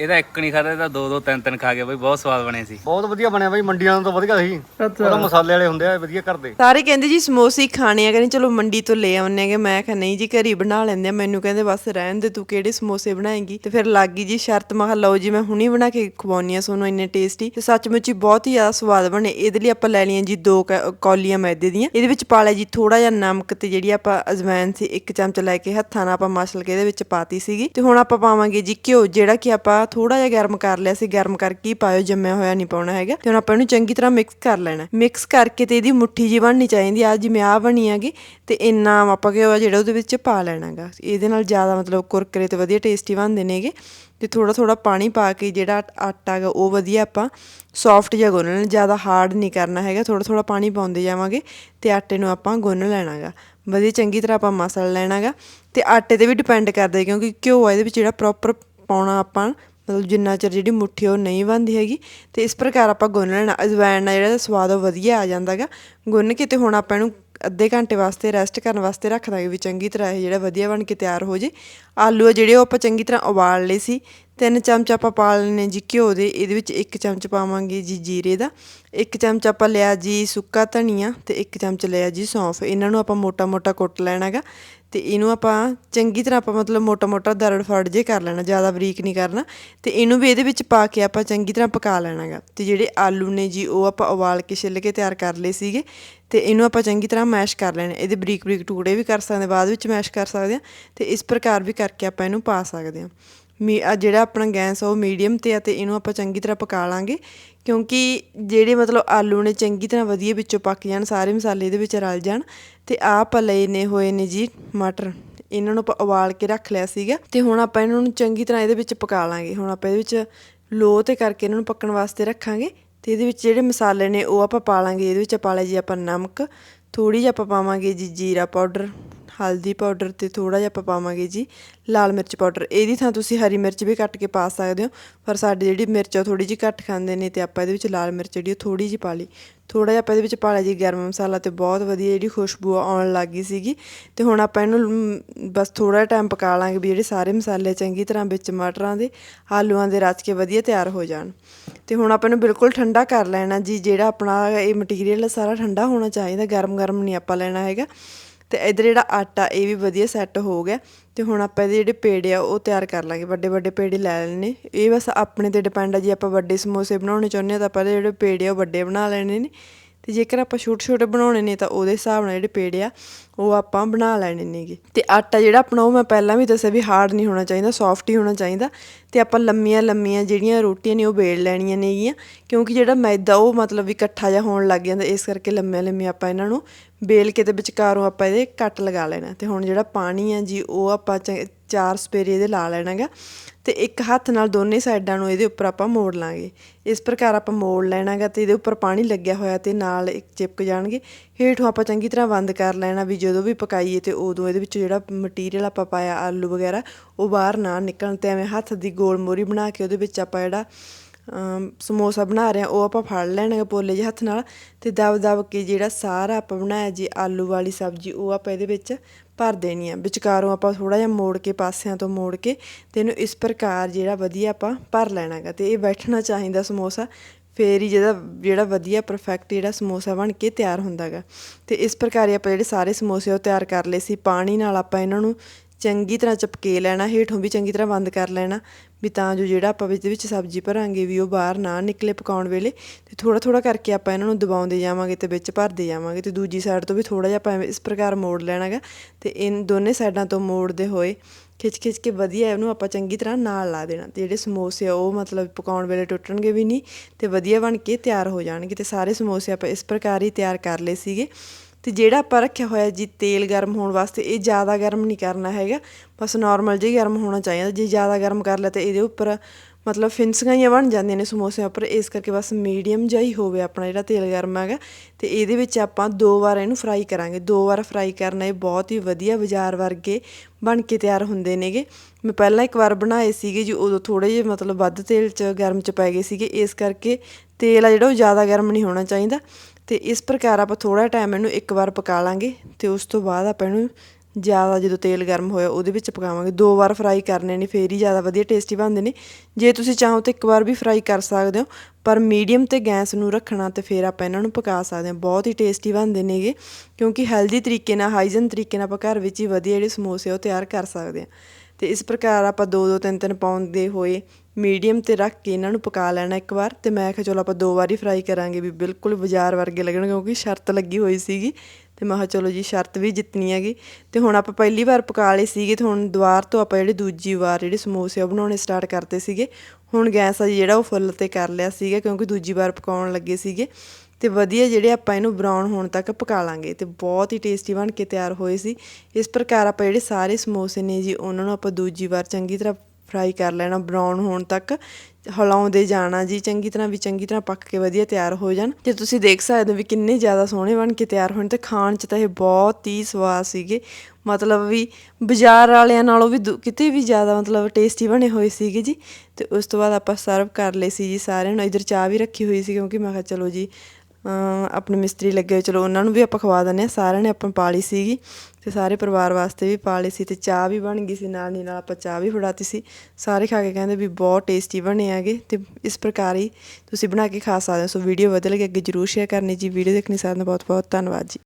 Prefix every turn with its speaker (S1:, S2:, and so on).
S1: ਇਹਦਾ ਇੱਕ ਨਹੀਂ ਖਾਦਾ ਇਹਦਾ ਦੋ ਦੋ ਤਿੰਨ ਤਿੰਨ ਖਾ ਗਿਆ ਬਈ ਬਹੁਤ ਸਵਾਦ ਬਣੇ ਸੀ।
S2: ਬਹੁਤ ਵਧੀਆ ਬਣਿਆ ਬਾਈ ਮੰਡੀਆਂ ਨਾਲੋਂ ਤਾਂ ਵਧੀਆ ਸੀ। ਉਹਦਾ ਮਸਾਲੇ ਵਾਲੇ ਹੁੰਦੇ ਆ ਵਧੀਆ ਕਰਦੇ।
S3: ਸਾਰੇ ਕਹਿੰਦੇ ਜੀ ਸਮੋਸੇ ਹੀ ਖਾਣੇ ਆ ਕਹਿੰਦੇ ਚਲੋ ਮੰਡੀ ਤੋਂ ਲੈ ਆਉਂਦੇ ਆਗੇ ਮੈਂ ਕਿਹਾ ਨਹੀਂ ਜੀ ਘਰ ਬਣਾ ਲੈਂਦੇ ਆ। ਮੈਨੂੰ ਕਹਿੰਦੇ ਬਸ ਰਹਿਣ ਦੇ ਤੂੰ ਕਿਹੜੇ ਸਮੋਸੇ ਬਣਾਏਂਗੀ? ਤੇ ਫਿਰ ਲੱਗ ਗਈ ਜੀ ਸ਼ਰਤ ਮੈਂ ਕਿਹਾ ਲਓ ਜੀ ਮੈਂ ਹੁਣੀ ਬਣਾ ਕੇ ਖਵਾਉਣੀ ਆ ਤੁਹਾਨੂੰ ਇੰਨੇ ਟੇਸਟੀ ਤੇ ਸੱਚਮੁੱਚ ਹੀ ਬਹੁਤ ਹੀ ਜ਼ਿਆਦਾ ਸਵਾਦ ਬਣੇ। ਇਹਦੇ ਲਈ ਆਪਾਂ ਲੈ ਲਈਆਂ ਜੀ ਦੋ ਕ- ਕੌਲੀਆਂ ਮੈਦੇ ਦੀਆਂ। ਇਹਦੇ ਵਿੱਚ ਪਾ ਲਿਆ ਜੀ ਥੋੜਾ ਜਿਹਾ ਨਮਕ ਤੇ ਜਿਹੜੀ ਆਪਾਂ ਅਜਵਾਇਨ ਸੀ ਇੱਕ ਚਮਚ ਲੈ ਕੇ ਹੱਥਾਂ ਨਾਲ ਆਪਾਂ ਮਸਲ ਕੇ ਇਹਦੇ ਵਿੱਚ ਪਾਤੀ ਸੀਗੀ। ਤੇ ਹੁਣ ਆਪਾਂ ਪਾਵਾਂਗੇ ਜੀ ਘਿਓ ਜਿਹੜਾ ਕਿ ਆਪਾਂ ਥੋੜਾ ਜਿਹਾ ਗਰਮ ਕਰ ਲਿਆ ਸੀ, ਗਰਮ ਕਰਕੇ ਹੀ ਪਾਇਓ ਜੰਮਿਆ ਹੋਇਆ ਨਹੀਂ ਪਾਉਣਾ ਹੈਗਾ। ਤੇ ਹੁਣ ਆਪਾਂ ਇਹਨੂੰ ਚੰਗੀ ਤਰ੍ਹਾਂ ਮਿਕਸ ਕਰ ਲੈਣਾ ਮਿਕਸ ਕਰਕੇ ਤੇ ਇਹਦੀ ਮੁੱਠੀ ਜੀ ਬਣਨੀ ਚਾਹੀਦੀ ਆ ਜਿਵੇਂ ਆ ਬਣੀ ਹੈਗੀ, ਤੇ ਇੰਨਾ ਆਪਾਂ ਘਿਓ ਆ ਜਿਹੜਾ ਉਹਦੇ ਵਿੱਚ ਪਾ ਲੈਣਾਗਾ। ਇਹਦੇ ਨਾਲ ਜ਼ਿਆਦਾ ਮਤਲਬ ਕੁਰਕਰੇ ਤੇ ਵਧੀਆ ਟੇਸਟੀ ਬਣਦੇ ਨੇਗੇ। ਤੇ ਥੋੜਾ ਥੋੜਾ ਪਾਣੀ ਪਾ ਕੇ ਜਿਹੜਾ ਆਟਾ ਹੈਗਾ, ਉਹ ਵਧੀਆ ਆਪਾਂ ਸੌਫਟ ਜਿਹਾ ਗੁੰਨ ਲੈਣਾ। ਜ਼ਿਆਦਾ ਹਾਰਡ ਨਹੀਂ ਕਰਨਾ ਹੈਗਾ ਥੋੜਾ ਥੋੜਾ ਪਾਣੀ ਪਾਉਂਦੇ ਜਾਵਾਂਗੇ ਤੇ ਆਟੇ ਨੂੰ ਆਪਾਂ ਗੁੰਨ ਲੈਣਾਗਾ। ਵਧੀਆ ਚੰਗੀ ਤਰ੍ਹਾਂ ਆਪਾਂ ਮਸਲ ਲੈਣਾਗਾ। ਤੇ ਆਟੇ ਤੇ ਵੀ ਡਿਪੈਂਡ ਕਰਦਾ ਕਿਉਂਕਿ ਘਿਓ ਆ, ਇਹਦੇ ਵਿੱਚ ਜਿਹੜਾ ਪ੍ਰੋਪਰ ਪਾਉਣਾ ਆਪਾਂ ਮਤਲਬ ਜਿੰਨਾ ਚਿਰ ਜਿਹੜੀ ਮੁੱਠੀ ਉਹ ਨਹੀਂ ਬਣਦੀ ਹੈਗੀ। ਤੇ ਇਸ ਪ੍ਰਕਾਰ ਆਪਾਂ ਗੁੰਨ ਲੈਣਾ। ਅਜਵਾਇਣ ਨਾਲ ਜਿਹੜਾ ਸਵਾਦ ਉਹ ਵਧੀਆ ਆ ਜਾਂਦਾਗਾ ਗੁੰਨ ਕੇ ਤੇ ਹੁਣ ਆਪਾਂ ਇਹਨੂੰ ਅੱਧੇ ਘੰਟੇ ਵਾਸਤੇ ਰੈਸਟ ਕਰਨ ਵਾਸਤੇ ਰੱਖ ਦਾਂਗੇ ਵੀ ਚੰਗੀ ਤਰ੍ਹਾਂ ਇਹ ਜਿਹੜਾ ਵਧੀਆ ਬਣ ਕੇ ਤਿਆਰ ਹੋ ਜੇ। ਆਲੂ ਆ ਜਿਹੜੇ ਉਹ ਆਪਾਂ ਚੰਗੀ ਤਰ੍ਹਾਂ ਉਬਾਲ ਲਏ ਸੀ। ਤਿੰਨ ਚਮਚ ਆਪਾਂ ਪਾ ਲੈਣੇ ਜੀ ਘਿਓ ਦੇ ਇਹਦੇ ਵਿੱਚ ਇੱਕ ਚਮਚ ਪਾਵਾਂਗੇ ਜੀ ਜੀਰੇ ਦਾ। ਇੱਕ ਚਮਚ ਆਪਾਂ ਲਿਆ ਜੀ ਸੁੱਕਾ ਧਨੀਆ ਤੇ ਇੱਕ ਚਮਚ ਲਿਆ ਜੀ ਸੌਂਫ। ਇਹਨਾਂ ਨੂੰ ਆਪਾਂ ਮੋਟਾ-ਮੋਟਾ ਕੁੱਟ ਲੈਣਾਗਾ ਤੇ ਇਹਨੂੰ ਆਪਾਂ ਚੰਗੀ ਤਰ੍ਹਾਂ ਆਪਾਂ ਮਤਲਬ ਮੋਟਾ-ਮੋਟਾ ਦਰੜ ਫੜ ਜੇ ਕਰ ਲੈਣਾ ਜ਼ਿਆਦਾ ਬਰੀਕ ਨਹੀਂ ਕਰਨਾ। ਤੇ ਇਹਨੂੰ ਵੀ ਇਹਦੇ ਵਿੱਚ ਪਾ ਕੇ ਆਪਾਂ ਚੰਗੀ ਤਰ੍ਹਾਂ ਪਕਾ ਲੈਣਾਗਾ। ਤੇ ਜਿਹੜੇ ਆਲੂ ਨੇ ਜੀ ਉਹ ਆਪਾਂ ਉਬਾਲ ਕੇ ਛਿੱਲ ਕੇ ਤਿਆਰ ਕਰ ਲਏ ਸੀਗੇ ਤੇ ਇਹਨੂੰ ਆਪਾਂ ਚੰਗੀ ਤਰ੍ਹਾਂ ਮੈਸ਼ ਕਰ ਲੈਣਾ। ਇਹਦੇ ਬਰੀਕ ਬਰੀਕ ਟੁਕੜੇ ਵੀ ਕਰ ਸਕਦੇ ਹਾਂ, ਬਾਅਦ ਵਿੱਚ ਮੈਸ਼ ਕਰ ਸਕਦੇ ਹਾਂ ਤੇ ਇਸ ਪ੍ਰਕਾਰ ਵੀ ਕਰ ਕਰਕੇ ਆਪਾਂ ਇਹਨੂੰ ਪਾ ਸਕਦੇ ਹਾਂ। ਮੀ ਆ ਜਿਹੜਾ ਆਪਣਾ ਗੈਸ ਆ, ਉਹ ਮੀਡੀਅਮ ਤੇ ਆ ਤੇ ਇਹਨੂੰ ਆਪਾਂ ਚੰਗੀ ਤਰ੍ਹਾਂ ਪਕਾ ਲਾਂਗੇ। ਕਿਉਂਕਿ ਜਿਹੜੇ ਮਤਲਬ ਆਲੂ ਨੇ ਚੰਗੀ ਤਰ੍ਹਾਂ ਵਧੀਆ ਵਿੱਚੋਂ ਪੱਕ ਜਾਣ, ਸਾਰੇ ਮਸਾਲੇ ਇਹਦੇ ਵਿੱਚ ਰਲ ਜਾਣ। ਤੇ ਆਹ ਆਪਾਂ ਲਏ ਨੇ ਹੋਏ ਨੇ ਜੀ ਮਟਰ। ਇਹਨਾਂ ਨੂੰ ਆਪਾਂ ਉਬਾਲ ਕੇ ਰੱਖ ਲਿਆ ਸੀਗਾ। ਤੇ ਹੁਣ ਆਪਾਂ ਇਹਨਾਂ ਨੂੰ ਚੰਗੀ ਤਰ੍ਹਾਂ ਇਹਦੇ ਵਿੱਚ ਪਕਾ ਲਾਂਗੇ। ਹੁਣ ਆਪਾਂ ਇਹਦੇ ਵਿੱਚ ਲੋ ਤੇ ਕਰਕੇ ਇਹਨਾਂ ਨੂੰ ਪੱਕਣ ਵਾਸਤੇ ਰੱਖਾਂਗੇ। ਤੇ ਇਹਦੇ ਵਿੱਚ ਜਿਹੜੇ ਮਸਾਲੇ ਨੇ, ਉਹ ਆਪਾਂ ਪਾ ਲਾਂਗੇ। ਇਹਦੇ ਵਿੱਚ ਪਾ ਲਿਆ ਜੀ ਆਪਾਂ ਨਮਕ। ਥੋੜੀ ਜਿਹੀ ਆਪਾਂ ਪਾਵਾਂਗੇ ਜੀ ਜੀਰਾ ਪਾਊਡਰ। ਹਲਦੀ ਪਾਊਡਰ ਤੇ ਥੋੜਾ ਜਿਹਾ ਆਪਾਂ ਪਾਵਾਂਗੇ ਜੀ ਲਾਲ ਮਿਰਚ ਪਾਊਡਰ। ਇਹਦੀ ਥਾਂ ਤੁਸੀਂ ਹਰੀ ਮਿਰਚ ਵੀ ਕੱਟ ਕੇ ਪਾ ਸਕਦੇ ਹੋ ਪਰ ਸਾਡੀ ਜਿਹੜੀ ਮਿਰਚ ਆ ਥੋੜੀ ਜਿਹੀ ਘੱਟ ਖਾਂਦੇ ਨੇ ਤੇ ਆਪਾਂ ਇਹਦੇ ਵਿੱਚ ਲਾਲ ਮਿਰਚ ਜਿਹੜੀ ਉਹ ਥੋੜੀ ਜਿਹੀ ਪਾ ਲਈ। ਥੋੜਾ ਜਿਹਾ ਆਪਾਂ ਇਹਦੇ ਵਿੱਚ ਪਾ ਲਿਆ ਜੀ ਗਰਮ ਮਸਾਲਾ ਤੇ ਬਹੁਤ ਵਧੀਆ ਜਿਹੜੀ ਖੁਸ਼ਬੂ ਆਉਣ ਲੱਗ ਗਈ ਸੀਗੀ। ਤੇ ਹੁਣ ਆਪਾਂ ਇਹਨੂੰ ਮ, ਬਸ ਥੋੜਾ ਟਾਈਮ ਪਕਾ ਲਾਂਗੇ ਵੀ ਜਿਹੜੇ ਸਾਰੇ ਮਸਾਲੇ ਚੰਗੀ ਤਰ੍ਹਾਂ ਵਿੱਚ ਮਟਰਾਂ ਦੇ ਆਲੂਆਂ ਦੇ ਰਚ ਕੇ ਵਧੀਆ ਤਿਆਰ ਹੋ ਜਾਣ। ਤੇ ਹੁਣ ਆਪਾਂ ਇਹਨੂੰ ਬਿਲਕੁਲ ਠੰਡਾ ਕਰ ਲੈਣਾ ਜੀ ਜਿਹੜਾ ਆਪਣਾ ਇਹ ਮਟੀਰੀਅਲ ਸਾਰਾ ਠੰਡਾ ਹੋਣਾ ਚਾਹੀਦਾ ਗਰਮ ਗਰਮ ਨਹੀਂ ਆਪਾਂ ਲੈਣਾ ਹੈਗਾ। ਤੇ ਇਧਰ ਜਿਹੜਾ ਆਟਾ, ਇਹ ਵੀ ਵਧੀਆ ਸੈੱਟ ਹੋ ਗਿਆ। ਤੇ ਹੁਣ ਆਪਾਂ ਇਹਦੇ ਜਿਹੜੇ ਪੇੜੇ ਆ, ਉਹ ਤਿਆਰ ਕਰ ਲਾਂਗੇ। ਵੱਡੇ ਵੱਡੇ ਪੇੜੇ ਲੈ ਲੈਣੇ। ਇਹ ਬਸ ਆਪਣੇ ਤੇ ਡਿਪੈਂਡ ਆ, ਜੇ ਆਪਾਂ ਵੱਡੇ ਸਮੋਸੇ ਬਣਾਉਣੇ ਚਾਹੁੰਦੇ ਆ, ਤਾਂ ਆਪਾਂ ਇਹਦੇ ਜਿਹੜੇ ਪੇੜੇ ਆ, ਉਹ ਵੱਡੇ ਬਣਾ ਲੈਣੇ ਨੇ। ਤੇ ਜੇਕਰ ਆਪਾਂ ਛੋਟੇ ਛੋਟੇ ਬਣਾਉਣੇ ਨੇ ਤਾਂ ਉਹਦੇ ਹਿਸਾਬ ਨਾਲ ਜਿਹੜੇ ਪੇੜੇ ਆ, ਉਹ ਆਪਾਂ ਬਣਾ ਲੈਣੇ ਨੇਗੇ। ਤੇ ਆਟਾ ਜਿਹੜਾ ਆਪਣਾ, ਉਹ ਮੈਂ ਪਹਿਲਾਂ ਵੀ ਦੱਸਿਆ ਵੀ ਹਾਰਡ ਨਹੀਂ ਹੋਣਾ ਚਾਹੀਦਾ ਸੌਫਟ ਹੀ ਹੋਣਾ ਚਾਹੀਦਾ। ਤੇ ਆਪਾਂ ਲੰਮੀਆਂ ਲੰਮੀਆਂ ਜਿਹੜੀਆਂ ਰੋਟੀਆਂ ਨੇ ਉਹ ਵੇਲ ਲੈਣੀਆਂ ਨੇਗੀਆਂ, ਕਿਉਂਕਿ ਜਿਹੜਾ ਮੈਦਾ ਉਹ ਮਤਲਬ ਵੀ ਇਕੱਠਾ ਜਿਹਾ ਹੋਣ ਲੱਗ ਜਾਂਦਾ, ਇਸ ਕਰਕੇ ਲੰਮੀਆਂ ਲੰਮੀਆਂ ਆਪਾਂ ਇਹਨਾਂ ਨੂੰ ਵੇਲ ਕੇ ਤੇ ਵਿਚਕਾਰੋਂ ਆਪਾਂ ਇਹਦੇ ਕੱਟ ਲਗਾ ਲੈਣਾ। ਤੇ ਹੁਣ ਜਿਹੜਾ ਪਾਣੀ ਆ ਜੀ, ਉਹ ਆਪਾਂ ਚ- ਚਾਰ ਸਪੇਰੇ ਇਹਦੇ ਲਾ ਲੈਣਾਗਾ ਤੇ ਇੱਕ ਹੱਥ ਨਾਲ ਦੋਨੇ ਸਾਈਡਾਂ ਨੂੰ ਇਹਦੇ ਉੱਪਰ ਆਪਾਂ ਮੋੜ ਲਾਂਗੇ। ਇਸ ਪ੍ਰਕਾਰ ਆਪਾਂ ਮੋੜ ਲੈਣਾਗਾ ਤੇ ਇਹਦੇ ਉੱਪਰ ਪਾਣੀ ਲੱਗਿਆ ਹੋਇਆ ਤੇ ਨਾਲ ਇੱਕ ਚਿਪਕ ਜਾਣਗੇ। ਹੇਠੋਂ ਆਪਾਂ ਚੰਗੀ ਤਰ੍ਹਾਂ ਬੰਦ ਕਰ ਲੈਣਾ ਵੀ ਜਦੋਂ ਵੀ ਪਕਾਈਏ ਤੇ ਉਦੋਂ ਇਹਦੇ ਵਿੱਚ ਜਿਹੜਾ ਮਟੀਰੀਅਲ ਆਪਾਂ ਪਾਇਆ ਆਲੂ ਵਗੈਰਾ, ਉਹ ਬਾਹਰ ਨਾ ਨਿਕਲਣ ਤੇ ਐਵੇਂ ਹੱਥ ਦੀ ਗੋਲ ਮੋਰੀ ਬਣਾ ਕੇ ਉਹਦੇ ਵਿੱਚ ਆਪਾਂ ਜਿਹੜਾ ਸਮੋਸਾ ਬਣਾ ਰਹੇ ਆ ਉਹ ਆਪਾਂ ਫੜ ਲੈਣਾਗਾ ਪੋਲੇ ਜਿਹੇ ਹੱਥ ਨਾਲ ਤੇ ਦਬ ਦਬ ਕੇ ਜਿਹੜਾ ਸਾਰਾ ਆਪਾਂ ਬਣਾਇਆ ਜੀ ਆਲੂ ਵਾਲੀ ਸਬਜ਼ੀ, ਉਹ ਆਪਾਂ ਇਹਦੇ ਵਿੱਚ ਭਰ ਦੇਣੀ ਆ। ਵਿਚਕਾਰੋਂ ਆਪਾਂ ਥੋੜਾ ਜਿਹਾ ਮੋੜ ਕੇ, ਪਾਸਿਆਂ ਤੋਂ ਮੋੜ ਕੇ ਤੇ ਇਹਨੂੰ ਇਸ ਪ੍ਰਕਾਰ ਜਿਹੜਾ ਵਧੀਆ ਆਪਾਂ ਭਰ ਲੈਣਾਗਾ ਤੇ ਇਹ ਬੈਠਣਾ ਚਾਹੀਦਾ ਸਮੋਸਾ, ਫੇਰ ਹੀ ਜਿਹਦਾ, ਜਿਹੜਾ ਵਧੀਆ ਪਰਫੈਕਟ ਜਿਹੜਾ ਸਮੋਸਾ ਬਣ ਕੇ ਤਿਆਰ ਹੁੰਦਾਗਾ ਤੇ ਇਸ ਪ੍ਰਕਾਰ ਹੀ ਆਪਾਂ ਜਿਹੜੇ ਸਾਰੇ ਸਮੋਸੇ ਉਹ ਤਿਆਰ ਕਰ ਲਏ ਸੀ। ਪਾਣੀ ਨਾਲ ਆਪਾਂ ਇਹਨਾਂ ਨੂੰ ਚੰਗੀ ਤਰ੍ਹਾਂ ਚਪਕੇ ਲੈਣਾ, ਹੇਠੋਂ ਵੀ ਚੰਗੀ ਤਰ੍ਹਾਂ ਬੰਦ ਕਰ ਲੈਣਾ, ਵੀ ਤਾਂ ਜੋ ਜਿਹੜਾ ਆਪਾਂ ਵਿੱਚ ਵਿੱਚ ਸਬਜ਼ੀ ਭਰਾਂਗੇ ਵੀ ਉਹ ਬਾਹਰ ਨਾ ਨਿਕਲੇ ਪਕਾਉਣ ਵੇਲੇ, ਤੇ ਥੋੜਾ ਥੋੜਾ ਕਰਕੇ ਆਪਾਂ ਇਹਨਾਂ ਨੂੰ ਦਬਾਉਂਦੇ ਜਾਵਾਂਗੇ ਤੇ ਵਿੱਚ ਭਰਦੇ ਜਾਵਾਂਗੇ ਤੇ ਦੂਜੀ ਸਾਈਡ ਤੋਂ ਵੀ ਥੋੜਾ ਜਿਹਾ ਆਪਾਂ ਇਸ ਪ੍ਰਕਾਰ ਮੋੜ ਲੈਣਾਗਾ ਤੇ ਇਨ ਦੋਨੇ ਸਾਈਡਾਂ ਤੋਂ ਮੋੜਦੇ ਹੋਏ ਖਿੱਚ ਖਿੱਚ ਕੇ ਵਧੀਆ ਇਹਨੂੰ ਆਪਾਂ ਚੰਗੀ ਤਰ੍ਹਾਂ ਨਾਲ ਲਾ ਦੇਣਾ, ਤੇ ਜਿਹੜੇ ਸਮੋਸੇ ਆ ਉਹ ਮਤਲਬ ਪਕਾਉਣ ਵੇਲੇ ਟੁੱਟਣਗੇ ਵੀ ਨਹੀਂ, ਤੇ ਵਧੀਆ ਬਣ ਕੇ ਤਿਆਰ ਹੋ ਜਾਣਗੇ ਤੇ ਸਾਰੇ ਸਮੋਸੇ ਆਪਾਂ ਇਸ ਪ੍ਰਕਾਰ ਹੀ ਤਿਆਰ ਕਰ ਲਏ ਸੀਗੇ। ਤੇ ਜਿਹੜਾ ਆਪਾਂ ਰੱਖਿਆ ਹੋਇਆ ਜੀ ਤੇਲ ਗਰਮ ਹੋਣ ਵਾਸਤੇ, ਇਹ ਜ਼ਿਆਦਾ ਗਰਮ ਨਹੀਂ ਕਰਨਾ ਹੈਗਾ। ਬਸ ਨਾਰਮਲ ਜਿਹਾ ਹੀ ਗਰਮ ਹੋਣਾ ਚਾਹੀਦਾ, ਜੇ ਜ਼ਿਆਦਾ ਗਰਮ ਕਰ ਲਿਆ ਤੇ ਇਹਦੇ ਉੱਪਰ ਮਤਲਬ ਫਿੰਸੀਆਂ ਜਿਹੀਆਂ ਬਣ ਜਾਂਦੀਆਂ ਨੇ ਸਮੋਸਿਆਂ ਉੱਪਰ, ਇਸ ਕਰਕੇ ਬਸ ਮੀਡੀਅਮ ਜਿਹਾ ਹੀ ਹੋਵੇ ਆਪਣਾ ਜਿਹੜਾ ਤੇਲ ਗਰਮ ਹੈਗਾ। ਤੇ ਇਹਦੇ ਵਿੱਚ ਆਪਾਂ ਦੋ ਵਾਰ ਇਹਨੂੰ ਫਰਾਈ ਕਰਾਂਗੇ। ਦੋ ਵਾਰ ਫਰਾਈ ਕਰਨਾ ਇਹ ਬਹੁਤ ਹੀ ਵਧੀਆ ਬਾਜ਼ਾਰ ਵਰਗੇ ਬਣ ਕੇ ਤਿਆਰ ਹੁੰਦੇ ਨੇਗੇ। ਮੈਂ ਪਹਿਲਾਂ ਇੱਕ ਵਾਰ ਬਣਾਏ ਸੀਗੇ ਜੀ, ਉਦੋਂ ਥੋੜੇ ਜਿਹੇ ਮਤਲਬ ਵੱਧ ਤੇਲ 'ਚ ਗਰਮ 'ਚ ਪੈ ਗਏ ਸੀਗੇ, ਇਸ ਕਰਕੇ ਤੇਲ ਆ ਜਿਹੜਾ ਉਹ ਜ਼ਿਆਦਾ ਗਰਮ ਨਹੀਂ ਹੋਣਾ ਚਾਹੀਦਾ। ਤੇ ਇਸ ਪ੍ਰਕਾਰ ਆਪਾਂ ਥੋੜਾ ਟਾਈਮ ਇਹਨੂੰ ਇੱਕ ਵਾਰ ਪਕਾ ਲਾਂਗੇ ਤੇ ਉਸ ਤੋਂ ਬਾਅਦ ਆਪਾਂ ਇਹਨੂੰ ਜ਼ਿਆਦਾ ਜਦੋਂ ਤੇਲ ਗਰਮ ਹੋਇਆ ਉਹਦੇ ਵਿੱਚ ਪਕਾਵਾਂਗੇ। ਦੋ ਵਾਰ ਫਰਾਈ ਕਰਨੇ ਨੇ, ਫੇਰ ਹੀ ਜ਼ਿਆਦਾ ਵਧੀਆ ਟੇਸਟੀ ਬਣਦੇ ਨੇ। ਜੇ ਤੁਸੀਂ ਚਾਹੋ ਤਾਂ ਇੱਕ ਵਾਰ ਵੀ ਫਰਾਈ ਕਰ ਸਕਦੇ ਹੋ, ਪਰ ਮੀਡੀਅਮ ਤੇ ਗੈਸ ਨੂੰ ਰੱਖਣਾ ਤੇ ਫਿਰ ਆਪਾਂ ਇਹਨਾਂ ਨੂੰ ਪਕਾ ਸਕਦੇ ਹਾਂ। ਬਹੁਤ ਹੀ ਟੇਸਟੀ ਬਣਦੇ ਨੇਗੇ ਕਿਉਂਕਿ ਹੈਲਦੀ ਤਰੀਕੇ ਨਾਲ ਹਾਈਜਨ ਤਰੀਕੇ ਨਾਲ ਆਪਾਂ ਘਰ ਵਿੱਚ ਹੀ ਵਧੀਆ ਜਿਹੜੇ ਸਮੋਸੇ ਉਹ ਤਿਆਰ ਕਰ ਸਕਦੇ ਹਾਂ। ਅਤੇ ਇਸ ਪ੍ਰਕਾਰ ਆਪਾਂ ਦੋ ਦੋ ਤਿੰਨ ਤਿੰਨ ਪਾਉਂਦੇ ਹੋਏ ਮੀਡੀਅਮ ਤੇ ਰੱਖ ਕੇ ਇਹਨਾਂ ਨੂੰ ਪਕਾ ਲੈਣਾ ਇੱਕ ਵਾਰ ਅਤੇ ਮੈਂ ਕਿਹਾ ਚਲੋ ਆਪਾਂ ਦੋ ਵਾਰੀ ਫਰਾਈ ਕਰਾਂਗੇ ਵੀ ਬਿਲਕੁਲ ਬਾਜ਼ਾਰ ਵਰਗੇ ਲੱਗਣ ਕਿਉਂਕਿ ਸ਼ਰਤ ਲੱਗੀ ਹੋਈ ਸੀਗੀ ਤੇ ਮੈਂ ਕਿਹਾ ਚਲੋ ਜੀ ਸ਼ਰਤ ਵੀ ਜਿੱਤਣੀ ਹੈਗੀ ਤੇ ਹੁਣ ਆਪਾਂ ਪਹਿਲੀ ਵਾਰ ਪਕਾ ਲਏ ਸੀਗੇ ਤੇ ਹੁਣ ਦੁਬਾਰ ਤੋਂ ਆਪਾਂ ਜਿਹੜੇ ਦੂਜੀ ਵਾਰ ਜਿਹੜੇ ਸਮੋਸੇ ਉਹ ਬਣਾਉਣੇ ਸਟਾਰਟ ਕਰਤੇ ਸੀਗੇ। ਹੁਣ ਗੈਸ ਆ ਜੀ ਜਿਹੜਾ ਉਹ ਫੁੱਲ ਤੇ ਕਰ ਲਿਆ ਸੀਗਾ ਕਿਉਂਕਿ ਦੂਜੀ ਵਾਰ ਪਕਾਉਣ ਲੱਗੇ ਸੀਗੇ। ਤੇ ਵਧੀਆ ਜਿਹੜੇ ਆਪਾਂ ਇਹਨੂੰ ਬਰਾਊਨ ਹੋਣ ਤੱਕ ਪਕਾ ਲਾਂਗੇ ਤੇ ਬਹੁਤ ਹੀ ਟੇਸਟੀ ਬਣ ਕੇ ਤਿਆਰ ਹੋਏ ਸੀ। ਇਸ ਪ੍ਰਕਾਰ ਆਪਾਂ ਜਿਹੜੇ ਸਾਰੇ ਸਮੋਸੇ ਨੇ ਜੀ, ਉਹਨਾਂ ਨੂੰ ਆਪਾਂ ਦੂਜੀ ਵਾਰ ਚੰਗੀ ਤਰ੍ਹਾਂ ਫਰਾਈ ਕਰ ਲੈਣਾ ਬਰਾਊਨ ਹੋਣ ਤੱਕ। ਹਿਲਾਉਂਦੇ ਜਾਣਾ ਜੀ, ਚੰਗੀ ਤਰ੍ਹਾਂ ਵੀ ਚੰਗੀ ਤਰ੍ਹਾਂ ਪੱਕ ਕੇ ਵਧੀਆ ਤਿਆਰ ਹੋ ਜਾਣ। ਤੇ ਤੁਸੀਂ ਦੇਖ ਸਕਦੇ ਹੋ ਵੀ ਕਿੰਨੇ ਜ਼ਿਆਦਾ ਸੋਹਣੇ ਬਣ ਕੇ ਤਿਆਰ ਹੋਣ ਤੇ ਖਾਣ 'ਚ ਤਾਂ ਇਹ ਬਹੁਤ ਹੀ ਸਵਾਦ ਸੀਗੇ। ਮਤਲਬ ਵੀ ਬਾਜ਼ਾਰ ਵਾਲਿਆਂ ਨਾਲੋਂ ਵੀ ਦੂ- ਕਿਤੇ ਵੀ ਜ਼ਿਆਦਾ ਮਤਲਬ ਟੇਸਟੀ ਬਣੇ ਹੋਏ ਸੀਗੇ ਜੀ। ਤੇ ਉਸ ਤੋਂ ਬਾਅਦ ਆਪਾਂ ਸਰਵ ਕਰ ਲਏ ਸੀ ਜੀ ਸਾਰਿਆਂ ਨੂੰ। ਇਧਰ ਚਾਹ ਵੀ ਰੱਖੀ ਹੋਈ ਸੀ ਕਿਉਂਕਿ ਮੈਂ ਕਿਹਾ ਚਲੋ ਜੀ ਆਪਣੇ ਮਿਸਤਰੀ ਲੱਗੇ ਹੋਏ, ਚਲੋ ਉਹਨਾਂ ਨੂੰ ਵੀ ਆਪਾਂ ਖਵਾ ਦਿੰਦੇ ਹਾਂ। ਸਾਰਿਆਂ ਨੇ ਆਪਾਂ ਪਾ ਲਈ ਸੀਗੀ ਤੇ ਸਾਰੇ ਪਰਿਵਾਰ ਵਾਸਤੇ ਵੀ ਪਾ ਲਈ ਸੀ ਤੇ ਚਾਹ ਵੀ ਬਣ ਗਈ ਸੀ ਨਾਲ ਦੀ ਨਾਲ ਆਪਾਂ ਚਾਹ ਵੀ ਫੜਾਤੀ ਸੀ। ਸਾਰੇ ਖਾ ਕੇ ਕਹਿੰਦੇ ਵੀ ਬਹੁਤ ਟੇਸਟੀ ਬਣੇ ਹੈਗੇ ਤੇ ਇਸ ਪ੍ਰਕਾਰ ਹੀ ਤੁਸੀਂ ਬਣਾ ਕੇ ਖਾ ਸਕਦੇ ਹੋ। ਸੋ ਵੀਡੀਓ ਵਧੀਆ ਲੱਗੀ ਅੱਗੇ ਜਰੂਰ ਸ਼ੇਅਰ ਕਰਨੀ ਜੀ। ਵੀਡੀਓ ਦੇਖਣੀ ਸਾਰਿਆਂ ਦਾ ਬਹੁਤ ਬਹੁਤ ਧੰਨਵਾਦ ਜੀ।